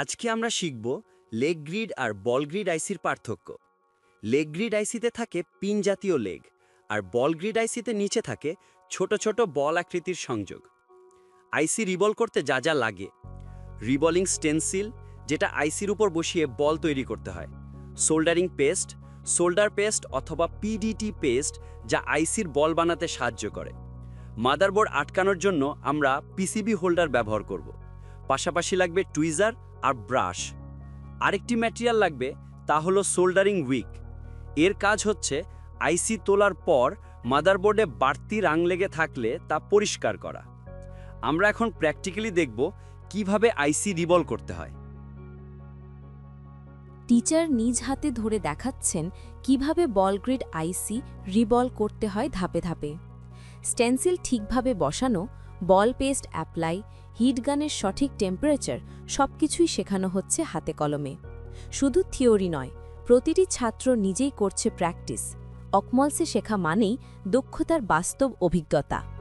আজকে আমরা শিখব লেগ গ্রিড আর বল গ্রিড আইসির পার্থক্য। লেগ গ্রিড আইসিতে থাকে পিন জাতীয় লেগ, আর বল গ্রিড আইসিতে নিচে থাকে ছোট ছোট বল আকৃতির সংযোগ। আইসি রিবল করতে যা যা লাগে। রিবলিং স্টেনসিল, যেটা আইসির উপর বসিয়ে বল তৈরি করতে হয়। সোল্ডারিং পেস্ট, সোল্ডার পেস্ট অথবা পিডিটি পেস্ট যা আইসির বল বানাতে সাহায্য করে। মাদারবোর্ড আটকানোর জন্য আমরা পিসিবি হোল্ডার ব্যবহার করব। পাশাপাশি লাগবে টুইজার আর ব্রাশ আরেকটি ম্যাটেরিয়াল লাগবে, তা হলো সোল্ডারিং উইক এর কাজ হচ্ছে আইসি তোলার পর মাদারবোর্ডে বাড়তি রাং লেগে থাকলে তা পরিষ্কার করা। আমরা এখন প্র্যাকটিক্যালি দেখব কীভাবে আইসি রিবল করতে হয়। টিচার নিজ হাতে ধরে দেখাচ্ছেন কীভাবে বলগ্রিড আইসি রিবল করতে হয় ধাপে ধাপে। স্টেন্সিল ঠিকভাবে বসানো বল পেস্ট অ্যাপ্লাই হিটগানের সঠিক টেম্পারেচার সবকিছুই শেখানো হচ্ছে হাতে কলমে। শুধু থিওরি নয়, প্রতিটি ছাত্র নিজেই করছে প্র্যাকটিস। অকমলসে শেখা মানেই দক্ষতার বাস্তব অভিজ্ঞতা।